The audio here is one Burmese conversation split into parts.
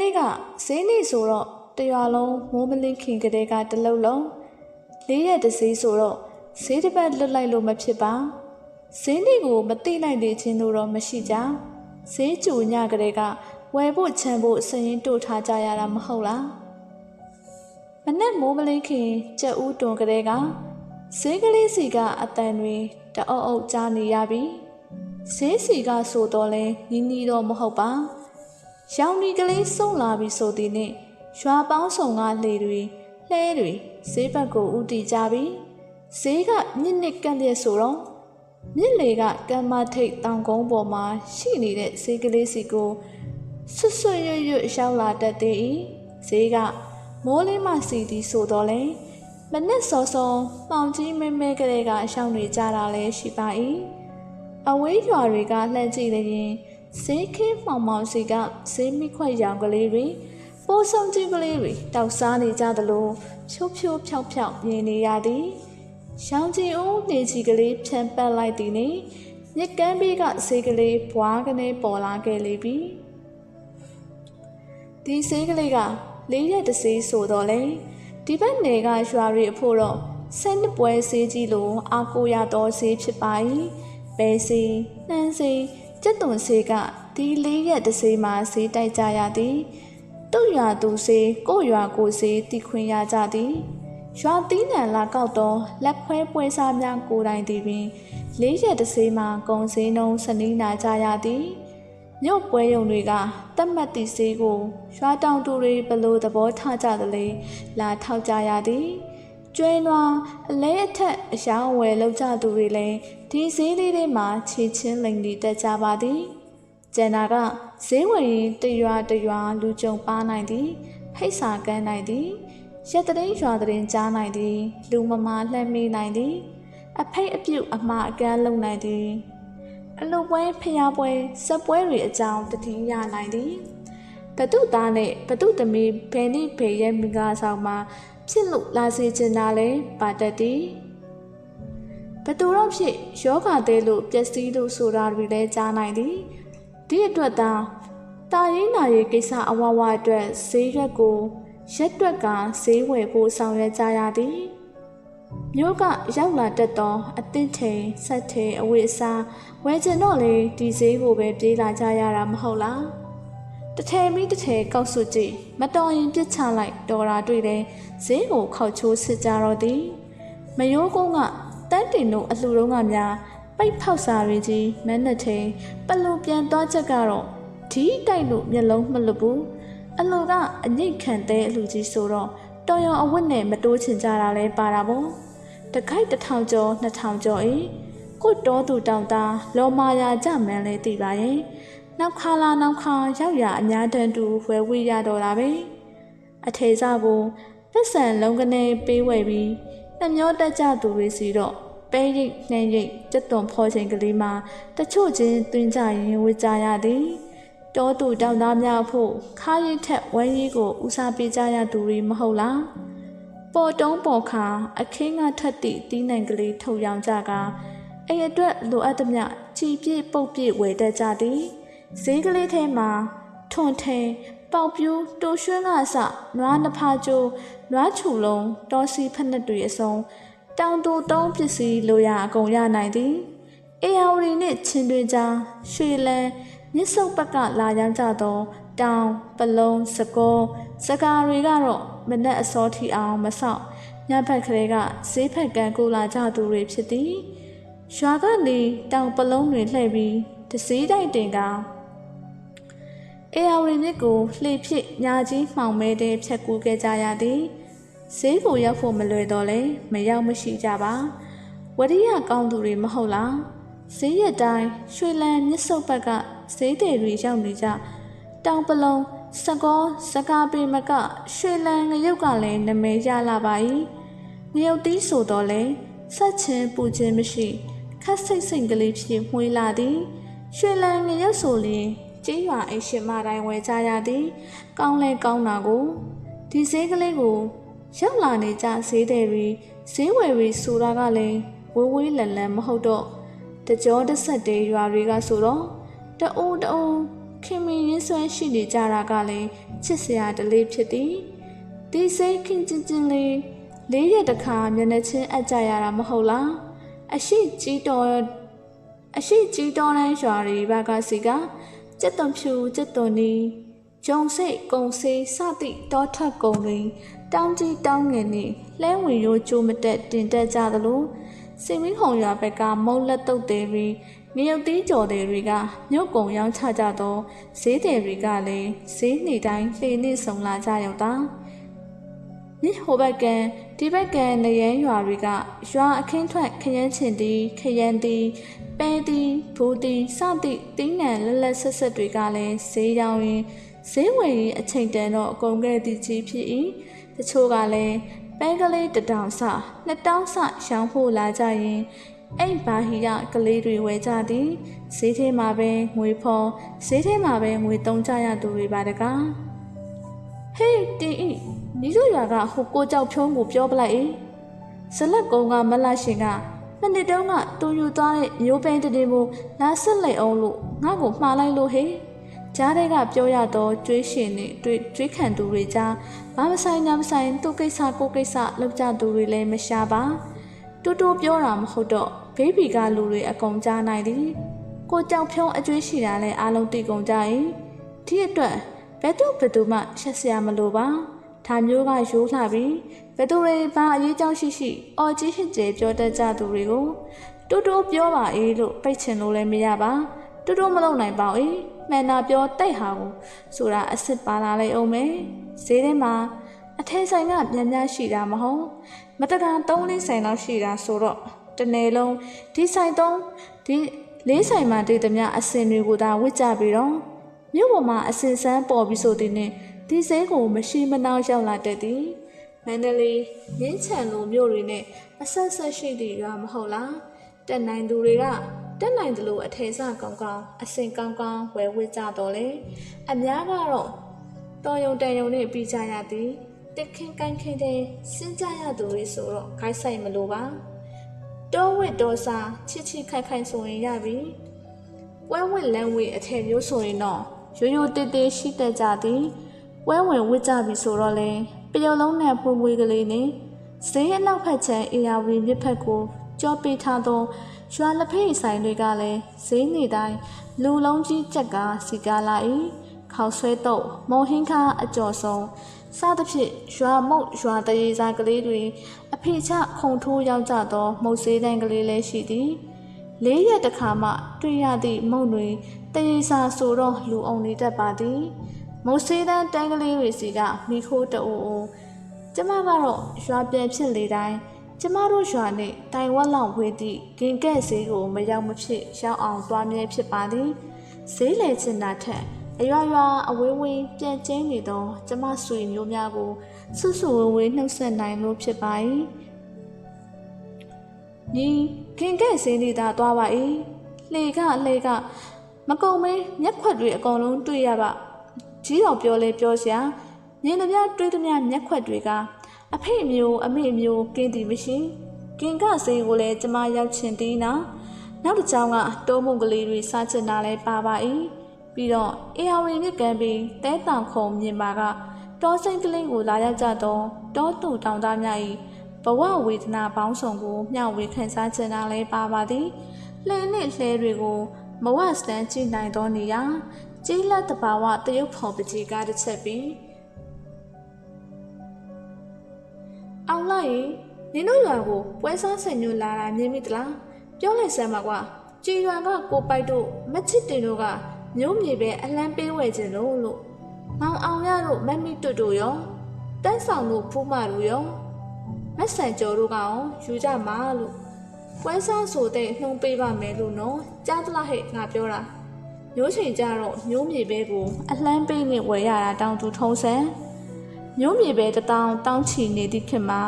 နေ့ကဈေးနေ့ဆိုတော့တရွာလုံးမိုးမလင်းခင်ကလေးကတလုံးလုံးလေးရက်တစ်စီးဆိုတော့ဈေးတစ်ပတ်လွတ်လိုက်လို့မဖြစ်ပါဈေးနေ့ကိုမသိနိုင်သေးခြင်းတို့တော့မရှိကြဈေးကျူညကလေးကဝယ်ဖို့ချမ်းဖို့စရင်တို့ထားကြရတာမဟုတ်လားမနဲ့မိုးမလင်းခင်ကြက်ဦးတွန်ကလေးကဈေးကလေးစီကအတန်တွေတအုပ်အုပ်ကြားနေရပြီဈေးစီကဆိုတော့လဲနီးနီးတော့မဟုတ်ပါ ရောင်ဒီကလေးစုံလာပြီဆိုသည်နှင့်ရွာပေါင်းဆောင်ကလှေတွေလှဲတွေဈေးဘက်ကိုဥတီကြပြီဈေးကမြင့်နစ်ကန့်လျက်ဆိုတော့မြင့်လေကကမ်းမထိတ်တောင်ကုန်းပေါ်မှာရှိနေတဲ့ဈေးကလေးစီကိုဆွတ်ဆွတ်ရွရွရောက်လာတတ်သေး၏ဈေးကမိုးလေးမှစီသည်ဆိုတော့လေမနစ်စောစောပေါင်ကြီးမဲမဲကလေးကရှောင်းနေကြတာလည်းရှိပါ၏အဝေးရွာတွေကလှမ်းကြည့်လျင် ဈေးခင်းမောင်မောင်စီကဈေးမိခွက်ရောင်ကလေးတွေပိုးဆုံကြီးကလေးတွေတောက်စားနေကြသလိုဖြိုးဖြိုးဖြောက်ဖြောက်မြင်နေရသည်ရောင်ကြီးဦးနေချီကလေးဖြန်ပတ်လိုက်သည်နှင့်မြက်ကမ်းဘေးကဈေးကလေးဘွားကနေပေါ်လာခဲ့လေပြီဒီဈေးကလေးကလေးရက်တစ်စီးဆိုတော့လေဒီဘက်နယ်ကရွာတွေအဖို့တော့ဆန်းနှစ်ပွဲဈေးကြီးလိုအာကိုရတော်ဈေးဖြစ်ပါ၏ဘဲဈေးနှမ်းဈေး ကျက်သွန်ဈေးကဒီလေးရက်တစ်စီးမှာဈေးတိုက်ကြရသည်သူ့ရွာသူဈေးကို့ရွာကိုဈေးတည်ခွင့်ရကြသည်ရွာတီးနံလာကောက်တော့လက်ခွဲပွဲစားများကိုယ်တိုင်တည်ပြီးလေးရက်တစ်စီးမှာကုံစင်းနှုံးစနီးနာကြရသည်မြို့ပွဲရုံတွေကတတ်မှတ်သည့်ဈေးကိုရွာတောင်သူတွေဘလို့သဘောထားကြသလဲလာထောက်ကြရသည် ကျွဲနွားအလဲအထက်အယောင်ဝယ်လောက်ကြသူတွေလည်းဒီဈေးလေးတွေမှာခြေချင်းလိမ်လီတက်ကြပါသည်ကျန်တာကဈေးဝယ်ရင်တရွာတရွာလူကြုံပါနိုင်သည်ဖိတ်စာကန်းနိုင်သည်ရက်တရင်ရွာတရင်ကြားနိုင်သည် လူမမာလှမ်းမေးနိုင်သည် အဖိတ်အပြုတ်အမှားအကန်းလုံနိုင်သည်အလုပွဲဖျားပွဲစက်ပွဲတွေအကြောင်းတည်ရနိုင်သည်ဘတုသားနဲ့ဘတုသမီးဘယ်နည်းဘယ်ရဲ့မိကားဆောင်မှာ ဖြစ်လို့လာစေချင်တာလဲပါတတ်သည်ဘသူတော့ဖြစ်ယောဂသေးလို့ပျက်စီးလို့ဆိုတာတွေလည်းကြားနိုင်သည်ဒီအတွက်သာတာရင်းနာရေးကိစ္စအဝဝအတွက်ဈေးရွက်ကိုရက်တွက်ကဈေးဝယ်ဖို့ဆောင်ရွက်ကြရသည်မြို့ကရောက်လာတတ်သောအသင့်ထိန်ဆက်ထိန်အဝိအစားဝယ်ချင်တော့လေဒီဈေးကိုပဲပြေးလာကြရတာမဟုတ်လား တထဲမိတထဲကောက်စွကြည့်မတော်ရင်ပြစ်ချလိုက်တော်တာတွေ့တယ်ဈေးကိုခောက်ချိုးစစ်ကြတော့သည်မယိုးကုန်းကတန်းတင်တို့အလှတုံးကများပိတ်ဖောက်စာတွေကြီးမန်းနဲ့ထိန်ပလူပြန်သွားချက်ကတော့ဒီတိုက်လို့မျက်လုံးမလွတ်ဘူးအလူကအညိတ်ခံတဲ့အလူကြီးဆိုတော့တော်ရုံအဝတ်နဲ့မတိုးချင်ကြတာလဲပါတာပေါ့တခိုက်တစ်ထောင်ကျော်နှစ်ထောင်ကျော်အေးကိုတော်သူတောင်သားလောမာယာကြမန်းလဲသိပါရဲ့ နောက်ခါလာနောက်ခါရောက်ရအများတန်းတူဝယ်ဝေးရတော့တာပဲအထေစားကိုပတ်စံလုံးကနေပေးဝယ်ပြီးနှမျောတက်ကြသူတွေစီတော့ပဲရိတ်နှိမ့်ရိတ်ကြက်သွန်ဖော်ချိန်ကလေးမှာတချို့ချင်းတွင်ကြရင်ဝေကြရသည်တောသူတောင်သားများဖို့ခါးရိတ်ထက်ဝဲရီးကိုဦးစားပေးကြရသူတွေမဟုတ်လားပေါ်တုံးပေါ်ခါအခင်းကထက်သည့်တီးနိုင်ကလေးထုတ်ရောင်းကြကအဲ့အတွက်လိုအပ်သမျှချီပြည့်ပုတ်ပြည့်ဝယ်တတ်ကြသည် ဈေးကလေးထဲမှာထွန်ထဲပေါက်ပြူးတိုရွှင်းကအစနွားနှဖားကျိုးနွားချူလုံးတောစီဖက်နှက်တွေအစုံတောင်တူတုံးပစ္စည်းလိုရာအကုန်ရနိုင်သည်အေယာဝတီနှင့်ချင်းတွင်ကြားရွှေလန်းမြစ်စုပ်ဘက်ကလာရောက်ကြသောတောင်ပလုံးစကောစကားတွေကတော့မနက်အစောထီအောင်မဆောက်ညဘက်ကလေးကဈေးဖက်ကန်ကိုလာကြသူတွေဖြစ်သည်ရွာကနေတောင်ပလုံးတွေလှည့်ပြီးတစည်းတိုင်တင်က အေယာဝတီမြစ်ကိုလှေဖြစ်ညာကြီးမှောင်မဲတဲ့ဖြတ်ကူးခဲ့ကြရသည်ဈေးကိုရောက်ဖို့မလွယ်တော့လဲမရောက်မရှိကြပါဝရိယကောင်းသူတွေမဟုတ်လားဈေးရတိုင်းရွှေလန်းမြစ်စုပ်ဘက်ကဈေးတွေတွေရောက်နေကြတောင်ပလုံးစကောစကားပေမကရွှေလန်းငရုတ်ကလည်းနမဲရလာပါ၏ငရုတ်သီးဆိုတော့လေဆက်ချင်းပူချင်းမရှိခက်စိတ်စိတ်ကလေးဖြစ်မှွေးလာသည်ရွှေလန်းငရုတ်ဆိုလျင် ကြေးရွာအိမ်ရှင်မတိုင်းဝယ်ကြရသည် ကောင်းလဲကောင်းတာကိုဒီဈေးကလေးကိုရောက်လာနေကြဈေးတွေတွေဈေးဝယ်တွေဆိုတာကလည်းဝေးဝေးလန်လန်မဟုတ်တော့တကြောတဆက်တဲ့ရွာတွေကဆိုတော့တအိုးတအိုးခင်မင်ရင်းဆွဲရှိနေကြတာကလည်းချစ်စရာတလေးဖြစ်သည်ဒီစိတ်ခင်ချင်းချင်းလေးလေးရက်တခါမျက်နှာချင်းအပ်ကြရတာမဟုတ်လားအရှိကြီးတော်အရှိကြီးတော်တဲ့ရွာတွေဘက်ကစီက စက်သွန်ဖြူစက်သွန်နီဂျုံစိတ်ကုံစေးစသည့်တောထက်ကုံတွေတောင်းကြီးတောင်းငယ်နေလဲဝင်ရိုးကျိုးမတက်တင်တက်ကြသလိုစင်မင်းဟုံရွာဘက်ကမုံလက်တုပ်တွေပြီးငရုတ်သီးကြော်တွေတွေကမြို့ကုံရောင်းချကြသောဈေးတယ်တွေကလည်းဈေးနေတိုင်းလှေနေဆုံလာကြရောက်တာ မြစ်ဟိုဘက်ကန်ဒီဘက်ကန်နရန်ရွာတွေကရွာအခင်းထွက်ခရမ်းချင်တီခရမ်းတီပဲတီဘူတီစသည့်တင်းနံလက်လက်ဆက်ဆက်တွေကလည်းဈေးရောင်းရင်ဈေးဝယ်ရင်အချိန်တန်တော့အကုန်ကဲ့တည်ကြီးဖြစ်၏တချို့ကလည်းပဲကလေးတစ်တောင်စနှစ်တောင်စရောင်းဖို့လာကြရင်အဲ့ဘာဟီရကလေးတွေဝယ်ကြသည်ဈေးထဲမှာပဲငွေဖော်ဈေးထဲမှာပဲငွေတုံးကြရသူတွေပါတကားဟေးတီအီ နီးတို့ရွာကဟိုကိုကြောက်ဖြုံးကိုပြောပလိုက်၏ဇလက်ကုန်းကမလရှင်ကမနစ်တုန်းကတူယူသွားတဲ့မျိုးပိန်းတည်းမို့လာဆက်လိုက်အောင်လို့ငါ့ကိုမှားလိုက်လို့ဟေးကြားတဲ့ကပြောရတော့ကျွေးရှင်နဲ့တွေ့ကျွေးခံသူတွေကြားဘာမဆိုင်ညာမဆိုင်သူ့ကိစ္စကိုကိစ္စလောက်ကြသူတွေလည်းမရှာပါတူတူပြောတာမဟုတ်တော့ဘေးဘီကလူတွေအကုန်ကြားနိုင်သည်ကိုကြောက်ဖြုံးအကျွေးရှိတာလဲအားလုံးသိကုန်ကြ၏ဒီအတွက်ဘယ်သူဘယ်သူမှရှက်စရာမလိုပါ ဒါမျိုးကရိုးလှပြီးဘယ်သူတွေဘာအရေးကြောင်းရှိရှိအော်ကြီးဟစ်ကျဲပြောတတ်ကြသူတွေကိုတူတူပြောပါအေးလို့ပိတ်ချင်လို့လည်းမရပါတူတူမလုပ်နိုင်ပါဘူးမှန်တာပြောတိတ်ဟာဘူးဆိုတာအစ်စ်ပါလာလိုက်အောင်မယ်ဈေးထဲမှာအထည်ဆိုင်ကပြန်များရှိတာမဟုတ်မတကန်3လေးဆိုင်လောက်ရှိတာဆိုတော့တနေ့လုံးဒီဆိုင်သုံးဒီလေးဆိုင်မှာတည်သမျှအစင်တွေကိုသာဝစ်ကြပြီးတော့မြို့ပေါ်မှာအစင်စမ်းပေါ်ပြီးဆိုတဲ့နဲ့ ဒီစဲကိုမရှိမနှောက်ရောက်လာတတ်သည်မန္တလေးရင်းချံလိုမြို့တွေနဲ့အဆက်ဆက်ရှိသည့်ရွာမဟုတ်လားတက်နိုင်သူတွေကတက်နိုင်သလိုအထည်စကောင်းကောင်းအစင်ကောင်းကောင်းဝယ်ဝစ်ကြတော့လေအများကတော့တော်ယုံတန်ယုံနဲ့ပြီးကြရသည်တက်ခင်းကိုင်းခင်းတဲ့စဉ်းကြရသူတွေဆိုတော့ခိုင်းဆိုင်မလို့ပါတောဝစ်တော်စာချစ်ချစ်ခိုင်ခိုင်ဆိုရင်ရပြီပွဲဝစ်လမ်းဝေးအထည်မျိုးဆိုရင်တော့ရိုးရိုးတေးသေးရှိတတ်ကြသည် ပွဲဝင်ဝစ်ကြပြီဆိုတော့လေပယုံလုံးနဲ့ပွေပွေကလေးနဲ့ဈေးအနောက်ဖက်ချမ်းအေယာဝီမြစ်ဖက်ကိုကြောပေးထားသောရွာလက်ဖိတ်ဆိုင်တွေကလည်းဈေးနေတိုင်းလူလုံးကြီးကြက်ကစီကားလာ၏ခေါဆွဲတော့မုံဟင်းခါအကျော်ဆုံးစသဖြင့်ရွာမုတ်ရွာတရေစာကလေးတွေအဖေချခုံထိုးရောက်ကြသောမုတ်စေးတန်းကလေးလည်းရှိသည်လေးရက်တခါမှတွေ့ရသည့်မုံတွေတရေစာဆိုတော့လူအောင်နေတတ်ပါသည် မုတ်စေးတန်းတန်းကလေးတွေစီကမိခိုးတအိုအိုကျမကတော့ရွာပြန်ဖြစ်လေတိုင်းကျမတို့ရွာနဲ့တိုင်ဝက်လောက်ဝေးသည့်ဂင်ကဲ့ဈေးကိုမရောက်မဖြစ်ရောက်အောင်သွားမြဲဖြစ်ပါသည်ဈေးလေချင်တာထက်အရွာရွာအဝေးဝေးပြန့်ကျင်းနေသောကျမဆွေမျိုးများကိုဆွဆွဝေးဝေးနှုတ်ဆက်နိုင်လို့ဖြစ်ပါ၏ညီခင်ကဲ့ဈေးနေသာသွားပါ၏လှေကလှေကမကုံမင်းမျက်ခွက်တွေအကုန်လုံးတွေ့ရပါ ကြီးတော်ပြောလဲပြောစရာမြင်သမျှတွေးသမျှမျက်ခွက်တွေကအဖေမျိုးအမေမျိုးကင်းတီမရှိကင်ကစေးကိုလည်းကျမရောက်ချင်သေးနော်နောက်တစ်ကြောင်းကတိုးမုံကလေးတွေစားချင်တာလဲပါပါ၏ပြီးတော့အေယာဝင်မြစ်ကန်ပြီးတဲတောင်ခုံမြင်ပါကတောစိမ့်ကလေးကိုလာရောက်ကြတော့တောတူတောင်သားများ၏ဘဝဝေဒနာပေါင်းစုံကိုမျှဝေခံစားချင်တာလဲပါပါသည်လှဲနှင့်လှဲတွေကိုမဝစတန်ကြည့်နိုင်သောနေရာ ကြီးလက်တဘာဝတရုတ်ဖော်ပကြီးကားတစ်ချက်ပြီးအောင်လိုက်ရင်နင်တို့ရွာကိုပွဲစားဆင်ညွှန်လာတာမြင်မိသလားပြောလိုက်စမ်းပါကွာကြည်ရွာကကိုပိုက်တို့မချစ်တင်တို့ကမျိုးမြေပဲအလန်းပေးဝယ်ခြင်းလို့လို့မောင်အောင်ရတို့မက်မိတွတ်တို့ရောတန်းဆောင်တို့ဖူးမတို့ရောမက်ဆန်ကျော်တို့ကရောယူကြမှာလို့ပွဲစားဆိုတဲ့နှုံးပေးပါမယ်လို့နော်ကြားသလားဟဲ့ငါပြောတာ မျိုးချိန်ကြတော့မျိုးမြေပဲကိုအလှမ်းပေးနဲ့ဝယ်ရတာတောင်သူထုံးစံမျိုးမြေပဲတတောင်တောင်းချီနေသည့်ခေတ်မှာ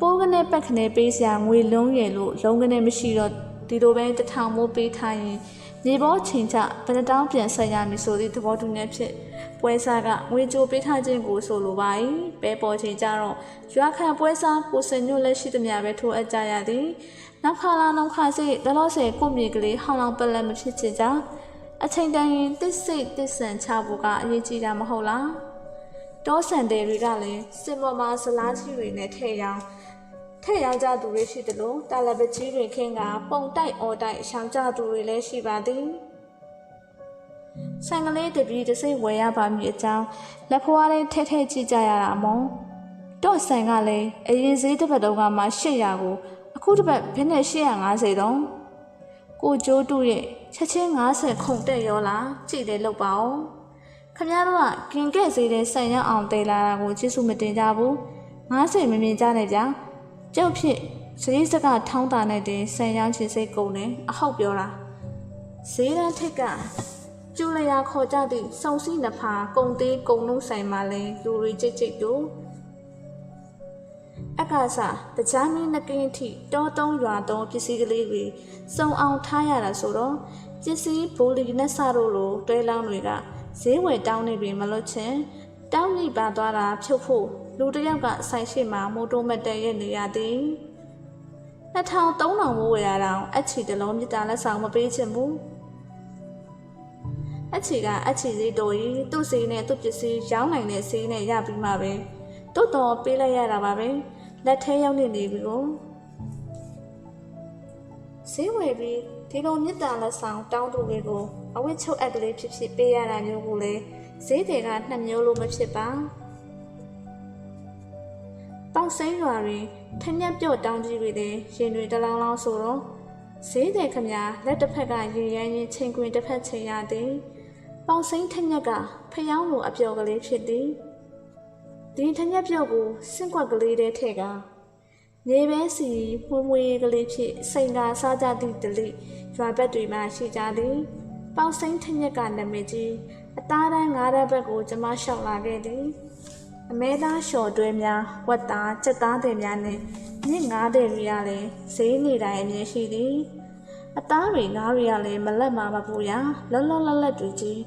ပိုးကနေပတ်ခနဲ့ပေးစရာငွေလုံးရယ်လို့လုံးကနေမရှိတော့ဒီလိုပဲတထောင်မိုးပေးထားရင်မြေပေါ်ချိန်ချဘယ်တောင်းပြန်ဆက်ရမည်ဆိုသည့်သဘောတူနေဖြစ်ပွဲစားကငွေကြိုပေးထားခြင်းကိုဆိုလိုပါ၏ပဲပေါ်ချိန်ကြတော့ရွာခံပွဲစားကိုစင်ညွတ်လက်ရှိသမျှပဲထိုးအပ်ကြရသည်နောက်ခါလာနောက်ခါစိတ်ဒလောဆယ်ကိုမြေကလေးဟောင်းလောင်ပလက်မဖြစ်ချင်ကြ အချိန်တန်ရင်တစ်စိတ်တစ်ဆန်ချဖို့ကအရေးကြီးတာမဟုတ်လားတောဆန်တယ်တွေကလည်းစင်ပေါ်မှာဇလားကြီးတွေနဲ့ထည့်ရောင်ထည့်ရောင်ကြသူတွေရှိတယ်လို့တာလပကြီးတွေခင်းကပုံတိုက်အော်တိုက်ရှောင်ကြသူတွေလည်းရှိပါသည်ဆိုင်ကလေးတပီးတစ်စိတ်ဝယ်ရပါမည်အကြောင်းလက်ဖွားလေးထဲထဲကြည့်ကြရတာမုံတော့ဆိုင်ကလည်းအရင်ဈေးတစ်ပတ်တုန်းကမှ800ကိုအခုတစ်ပတ်ဘယ်နဲ့850တုံးကိုကျိုးတူရဲ့ ချက်ချင်း90ခုံတက်ရောလားကြည့်တယ်လို့ပါအောင်ခမရတို့ကကင်ကဲ့စေးတဲ့ဆန်ရောက်အောင်တေးလာတာကိုကျေးဇူးမတင်ကြဘူး90မမြင်ကြနဲ့ဗျာကျုပ်ဖြစ်စရိစကထောင်းတာနဲ့တင်ဆန်ရောက်ချင်စိတ်ကုန်တယ်အဟောက်ပြောတာဈေးတန်းထက်ကကျူလျာခေါ်ကြသည့်စုံစည်းနှဖာကုံသေးကုံလုံးဆိုင်မှာလဲလူတွေကြိတ်ကြိတ်တို့အက္ခါစတကြားမင်းနှကင်းထိတောတုံးရွာတုံးပစ္စည်းကလေးတွေစုံအောင်ထားရတာဆိုတော့ ပစ္စည်းဘိုလီနဲ့စတို့လိုတွဲလောင်းတွေကဈေးဝယ်တောင်းနေပြီမလို့ချင်တောင်းကြီးပါသွားတာဖြုတ်ဖို့လူတစ်ယောက်ကဆိုင်ရှိမှာမိုတိုမက်တက်ရဲ့နေရသည်2000 3000မိုးဝယ်ရအောင်အချီတလုံးမြစ်တာလက်ဆောင်မပေးချင်ဘူးအချီကအချီစည်းတော်ကြီးသူ့စည်းနဲ့သူ့ပစ္စည်းရောင်းနိုင်တဲ့စည်းနဲ့ရပြီးမှပဲတိုးတော်ပေးလိုက်ရတာပါပဲလက်ထဲရောက်နေနေပြီကိုဈေးဝယ်ပြီး ဒီလိုမြစ်တာလက်ဆောင်တောင်းတူတွေကိုအဝတ်ချုပ်အပ်ကလေးဖြစ်ဖြစ်ပေးရတာမျိုးကိုလေဈေးတွေကနှစ်မျိုးလို့မဖြစ်ပါပေါက်စိမ်းရွာတွေထညက်ပြော့တောင်းကြီးတွေလည်းရင်တွေတလောင်းလောင်းဆိုတော့ဈေးတွေခမလက်တစ်ဖက်ကရင်ရမ်းရင်ချိန်ခွင်တစ်ဖက်ချိန်ရသည်ပေါက်စိမ်းထညက်ကဖျောင်းလိုအပျော်ကလေးဖြစ်သည်ဒီထညက်ပြုတ်ကိုစင့်ကွက်ကလေးတဲ့ထဲက မြေပဲစီမွေးမွေးကလေးဖြစ်စိန်ကာစားကြသည့်တလိရွာဘက်တွေမှာရှိကြသည်ပေါက်စိမ်းထညက်ကနာမည်ကြီးအသားတန်းငါးတဲ့ဘက်ကိုကျမလျှောက်လာခဲ့သည်အမဲသားလျှော်တွဲများဝက်သားစက်သားတွေများနဲ့မြင့်ငါးတဲ့တွေကလည်းဈေးနေတိုင်းအမြဲရှိသည်အသားတွေငါးတွေကလည်းမလက်မှာမပူရလောလောလတ်လက်တွေကြီး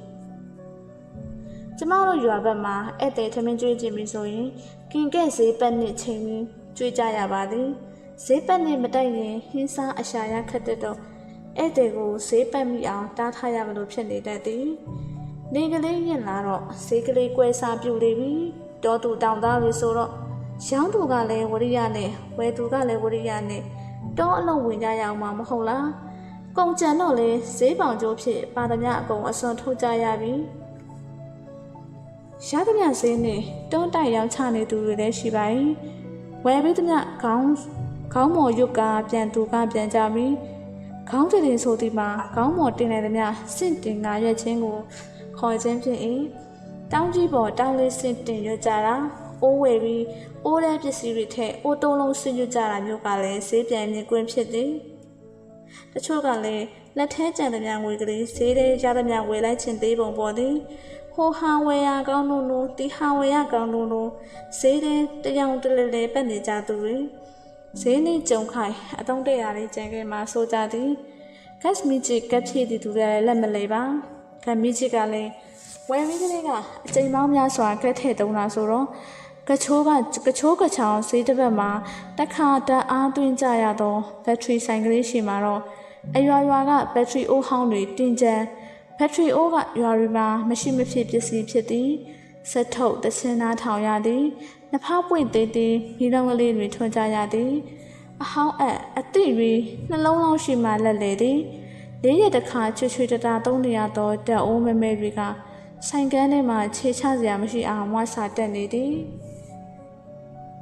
ကျမတို့ရွာဘက်မှာဧည့်သည်ထမင်းကျွေးကြည့်ပြီဆိုရင်ကင်ကဲ့ဈေးပတ်နှစ်ချိန်ပြီး ကျွေးကြရပါသည်ဈေးပတ်နှစ်မတိုက်ရင်ဟင်းစားအရှာရခက်တဲ့တော့ဧည့်သည်ကိုဈေးပတ်မိအောင်တားထားရမလို့ဖြစ်နေတတ်သည်နေကလေးညင်လာတော့ဈေးကလေးကွဲစားပြူလေပြီတောသူတောင်သားတွေဆိုတော့ရောင်းသူကလည်းဝရိယနဲ့ဝယ်သူကလည်းဝရိယနဲ့တောအလုံးဝင်ကြရအောင်မမဟုတ်လားကုန်ကြံတော့လေဈေးပေါင်ကျိုးဖြစ်ပါသမျှအကုန်အစွန်ထုတ်ကြရပြီရသမျှစင်းနဲ့တွန်းတိုက်ရောက်ချနေသူတွေလည်းရှိပါ යි ။ ဝယ်ပြီးသမျှခေါင်းခေါင်းမော်ရုပ်ကပြန်သူကပြန်ကြပြီ။ခေါင်းတင်ဆိုဒီမှာခေါင်းမော်တင်နေသမျှစင့်တင်ကရွက်ချင်းကိုခေါ်ခြင်းဖြစ်၏။တောင်းကြီးပေါ်တောင်းလေးစင့်တင်ရွက်ကြတာ။အိုးဝယ်ပြီးအိုးတဲ့ပစ္စည်းတွေထက်အိုးတုံးလုံးစင့်ရွက်ကြတာမျိုးကလည်းဈေးပြန်မြင်ကွင်းဖြစ်သည်။တချို့ကလည်းလက်ထဲကြံသမျှငွေကလေးဈေးထဲရသမျှဝယ်လိုက်ခြင်းသေးပုံပေါ်သည်။ ဟိုဟာဝယ်ရကောင်းလို့လို့ဒီဟာဝယ်ရကောင်းလို့လို့ဈေးထဲတယောင်တလဲလဲပတ်နေကြသူတွေဈေးနှိကြုံခိုင်အတုံးတရာလေးကြံခဲ့မှာဆိုကြသည်ဂတ်မီချီကပ်ဖြည့်တည်သူတွေလည်းလက်မလဲပါဂတ်မီချီကလည်းဝယ်ပြီးကလေးကအချိန်ပေါင်းများစွာကက်ထည့်တုံးတာဆိုတော့ကချိုးကကချိုးကချောင်းဈေးတစ်ဘက်မှာတစ်ခါတန်းအားသွင်းကြရတော့ဘက်ထရီဆိုင်ကလေးရှိမှာတော့အရွာရွာကဘက်ထရီအိုးဟောင်းတွေတင်ကြံ ဘက်ထရီအိုးကရွာတွေမှာမရှိမဖြစ်ပစ္စည်းဖြစ်သည်ဆက်ထုတ်တချင်သားထောင်ရသည်နှဖားပွင့်သေးသေးမိလုံးကလေးတွေထွန်းကြရသည်အဟောင်းအပ်အသည့်တွေနှလုံးလုံးရှိမှလက်လေသည်လေးရက်တစ်ခါချွေချွေတတာသုံးနေရသောတက်အိုးမဲမဲတွေကဆိုင်ကန်းထဲမှာခြေချစရာမရှိအောင်ဝါစာတက်နေသည်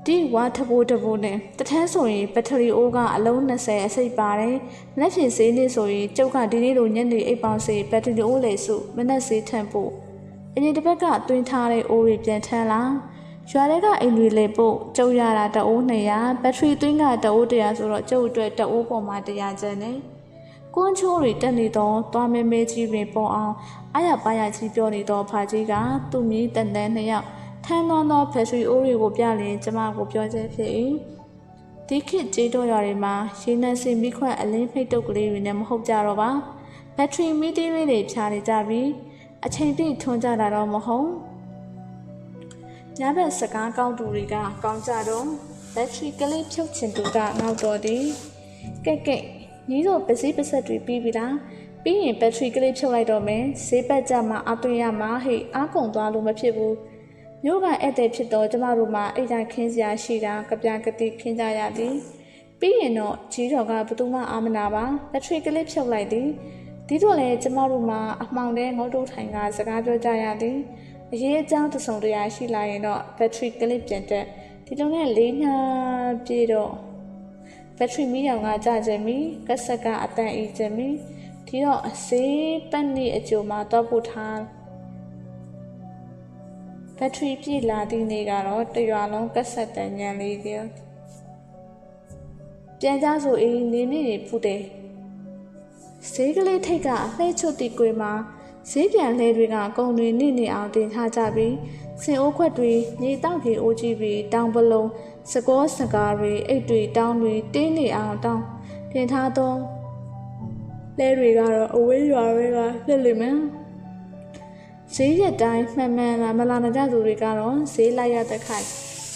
ဒီဝါထဘိုးတဘိုးနဲ့တထန်းဆိုရင်ဘက်ထရီအိုးကအလုံး20အစိပ်ပါတယ်။လက်ဖြင့်ဈေးနေ့ဆိုရင်ကျုပ်ကဒီနေ့လိုညနေအိပ်ပေါင်းစေဘက်ထရီအိုးလေစုမနက်ဈေးထန့်ဖို့အရင်တစ်ပတ်ကတွင်းထားတဲ့အိုးတွေပြန်ထမ်းလာရွာထဲကအိမ်တွေလေပို့ကျုပ်ရတာတအိုး200ဘက်ထရီသွင်းကတအိုး100ဆိုတော့ကျုပ်အတွက်တအိုးပေါ်မှာ100ကျန်တယ်။ကွန်းချိုးတွေတက်နေတော့သွားမဲမဲကြီးတွေပေါ်အောင်အားရပါရကြီးပြောနေတော့ဖာကြီးကသူ့မြည်တန်တန်နှစ်ယောက် ထမ်းသောသောဖက်ထရီအိုးတွေကိုပြလင်ကျမကိုပြောချက်ဖြစ်၏ဒီခေတ်ကြေးတော်ရွာတွေမှာရေနံစင်မိခွန့်အလင်းဖိတ်တုပ်ကလေးတွေနဲ့မဟုတ်ကြတော့ပါဘက်ထရီမီတီလေးတွေဖြာနေကြပြီးအချိန်ပြည့်ထွန်းကြတာတော့မဟုတ်ညဘက်စကားကောင်းသူတွေကကောင်းကြတော့ဘက်ထရီကလေးဖြုတ်ချင်သူကငေါက်တော်သည်ကဲ့ကဲ့ညီတို့ပစည်းပဆက်တွေပြီးပြီလားပပြီးရင်ဘက်ထရီကလေးဖြုတ်လိုက်တော့မယ်ဈေးပတ်ကြမှာအသွင်ရမှာဟိတ်အားကုန်သွားလို့မဖြစ်ဘူး မြို့ကဧည့်သည်ဖြစ်တော့ကျမတို့မှာအိတ်တိုင်းခင်းစရာရှိတာကြပြကတိခင်းကြရသည်ပြီးရင်တော့ကြီးတော်ကဘသူမှအာမနာပါဘက်ထရီကလေးဖြုတ်လိုက်သည်ဒီတော့လေကျမတို့မှာအမှောင်တဲ့ငုတ်တုတ်ထိုင်ကစကားပြောကြရသည်အရေးအကြောင်းတစ်စုံတရာရှိလာရင်တော့ဘက်ထရီကလေးပြန်တက်ဒီလိုနဲ့လေးညာပြေတော့ဘက်ထရီမီးရောင်ကကြကြမီကက်ဆက်ကအတန်အေးကြမီဒီတော့အစေးပတ်နေအကျိုးမှာတော့ပို့ထား ဘက်ထရီပြည့်လာသည့်နေ့ကတော့တရွာလုံးကက်ဆက်တန်ညံလေးကပြန်ကြဆိုအေးနေမြင့်နေဖူးတယ်ဈေးကလေးထိတ်ကအလှဲချွတ်တီကွေမှာဈေးပြန်လဲတွေကအကုန်တွေနေနေအောင်တင်ထားကြပြီးစင်အိုးခွက်တွေမြေတောက်ကြီးအိုးကြီးပြီးတောင်ပလုံးစကောစကားတွေအိတ်တွေတောင်းတွေတင်းနေအောင်တောင်းတင်ထားသောလဲတွေကတော့အဝေးရွာတွေကလှစ်လိမ့်မယ် ဈေးရက်တိုင်းမှန်မှန်လာမလာနိုင်ကြသူတွေကတော့ဈေးလိုက်ရတဲ့ခိုက်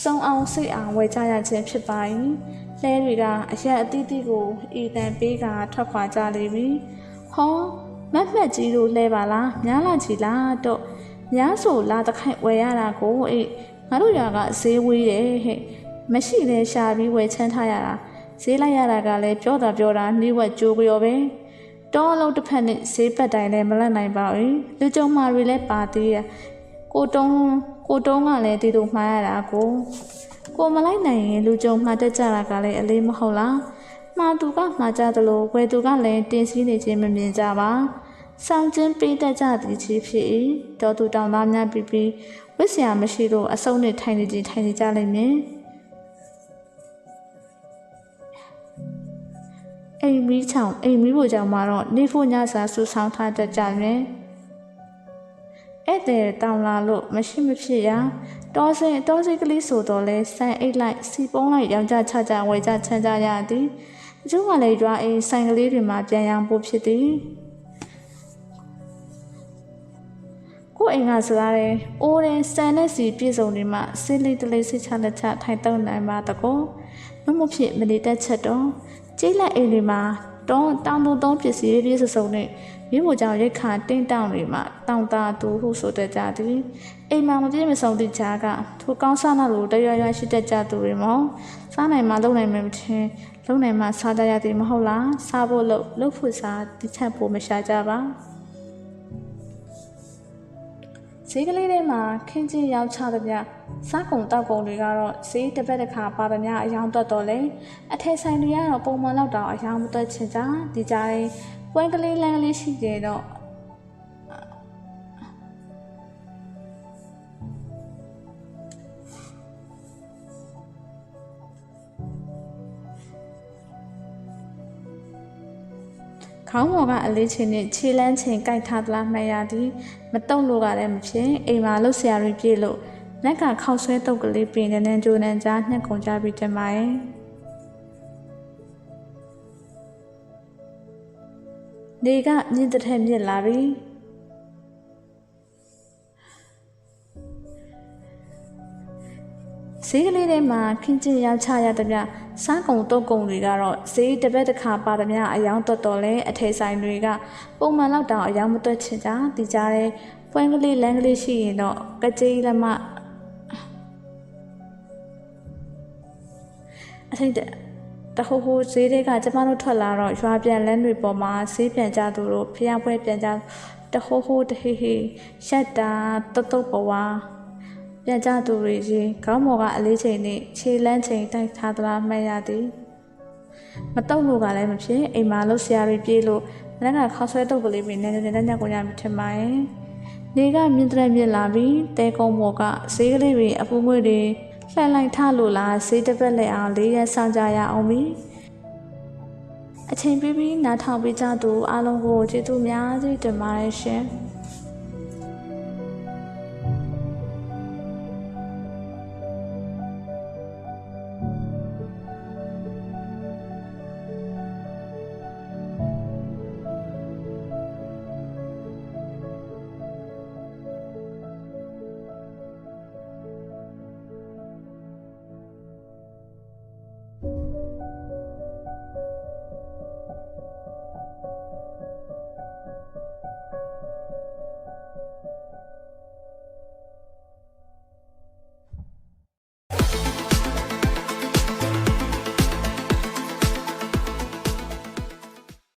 စုံအောင်စိတ်အောင်ဝယ်ကြရခြင်းဖြစ်ပါ၏လဲတွေကအရက်အသီးသီးကိုဤတန်ပေးကထွက်ခွာကြလိမ့်မည်ဟောမက်မက်ကြီးတို့လဲပါလားများလာချီလားတော့များဆိုလာတခိုက်ဝယ်ရတာကိုအေးငါတို့ရွာကဈေးဝေးတယ်ဟဲ့မရှိလဲရှာပြီးဝယ်ချမ်းထားရတာဈေးလိုက်ရတာကလည်းပြောတာပြောတာနှိဝက်ကြိုးကြောပဲ တောအလုံးတစ်ဖက်နဲ့ဈေးပတ်တိုင်းလည်းမလတ်နိုင်ပါဘူးလူကြုံမာတွေလည်းပါသေးရကိုတုံးကိုတုံးကလည်းဒီလိုမှားရတာကိုကိုမလိုက်နိုင်ရင်လူကြုံမှာတက်ကြတာကလည်းအလေးမဟုတ်လားမှားသူကမှားကြသလိုဝယ်သူကလည်းတင်စီးနေခြင်းမမြင်ကြပါဆောင်ကျင်းပေးတတ်ကြသည်ချီဖြစ်၏တော်သူတောင်သားများပြီးပြီးဝစ်ဆရာမရှိလို့အစုံနဲ့ထိုင်နေကြထိုင်နေကြလိမ့်မယ် အိမ်မီးချောင်အိမ်မီးဖို့ကြောင့်မှာတော့နေဖို့ညစာဆူဆောင်ထားတတ်ကြတယ်ဧည့်သည်တောင်းလာလို့မရှိမဖြစ်ရာတောစင်တောစိတ်ကလေးဆိုတော့လဲဆန်အိတ်လိုက်စီပုံးလိုက်ရောင်ကြချကြဝေကြချမ်းကြရသည်အကျိုးကလည်းရွာအိမ်ဆိုင်ကလေးတွေမှာပြန်ရောင်ဖို့ဖြစ်သည်ကိုအိမ်ကစကားတယ်အိုးရင်စံနဲ့စီပြည့်စုံနေမှစိတ်လေးတလေးစိတ်ချလက်ချထိုင်တုံနိုင်ပါတကောမမဖြစ်မနေတတ်ချက်တော့ ကြေးလက်အိမ်တွေမှာတောင်းတောင်းတုံတုံးပစ္စည်းပြည့်စုံနေမိဖို့ကြောင့်ရိတ်ခါတင်းတောင်းတွေမှာတောင်းတာသူဟုဆိုတတ်ကြသည်အိမ်မှာမပြည့်မစုံသည့်ကြားကထိုကောင်းစားနာလိုတရွရွရှိတတ်ကြသူတွေမောစားနိုင်မှလုံနိုင်မှမထင်လုံနိုင်မှစားကြရသည်မဟုတ်လားစားဖို့လို့လှုပ်ဖို့စားတိချက်ဖို့မရှာကြပါ ဈေးကလေးထဲမှာခင်းချင်းရောက်ချသည်ဗျစားကုန်တောက်ကုန်တွေကတော့ဈေးတစ်ပတ်တစ်ခါပါသည်များအယောင်တက်တော့လေအထက်ဆိုင်တွေကတော့ပုံမှန်လောက်တောင်အယောင်မတက်ချင်ကြဒီကြားရင်ပွဲကလေးလမ်းကလေးရှိတယ်တော့ ခေါင်းပေါ်ကအလေးချင်းနဲ့ခြေလန်းချင်းကြိုက်ထားသလားမှတ်ရသည်မတုံလို့ကလည်းမဖြစ်အိမ်မှာလှုပ်ရှားရပြည့်လို့လက်ကခောက်ဆွဲတုပ်ကလေးပြင်နေနေကြိုးနေကြနှက်ကုန်ကြပြီးတင်ပါရဲ့နေကမြင့်တဲ့ထက်မြင့်လာပြီ ဈေးကလေးထဲမှာခင်းကျင်းရောက်ချရတဲ့မြစားကုံတုတ်ကုံတွေကတော့ဈေးတစ်ပတ်တစ်ခါပါတဲ့မြအယောင်တော်တော်လဲအထည်ဆိုင်တွေက ပုံမှန်လောက်တောင်အယောင်မတွက်ချင်ကြဒီကြားထဲပွဲကလေးလမ်းကလေးရှိရင်တော့ကကြေးလက်မအထိတ်တဟိုဟိုဈေးတွေကကျမတို့ထွက်လာတော့ရွာပြန်လန်းတွေပေါ်မှာဈေးပြန်ကြသူတို့ဖျားပွဲပြန်ကြတဟိုဟိုတဟေဟေရှက်တာတုတ်တုတ်ပေါ်ဝါ ပြန်ကြသူတွေကြီးခေါင်းပေါ်ကအလေးချိန်နဲ့ခြေလန်းချိန်တိုက်ထားသလားမှတ်ရသည်မတုတ်လို့ကလည်းမဖြစ်အိမ်မှာလှုပ်ရှားရပြေးလို့လက်ကခေါဆွဲတုတ်ကလေးပြီးနေနေနေညကိုရမြထင်ပါရဲ့နေကမြင့်တဲ့မြင့်လာပြီးတဲကုန်းပေါ်ကဈေးကလေးတွေအပူငွေတွေလှန်လိုက်ထလို့လားဈေးတစ်ပတ်လက်အောင်လေးရက်ဆောင်ကြရအောင်ပြီအချိန်ပြီးပြီးနားထောင်ပေးကြသူအားလုံးကိုကျေးဇူးများကြီးတင်ပါတယ်ရှင်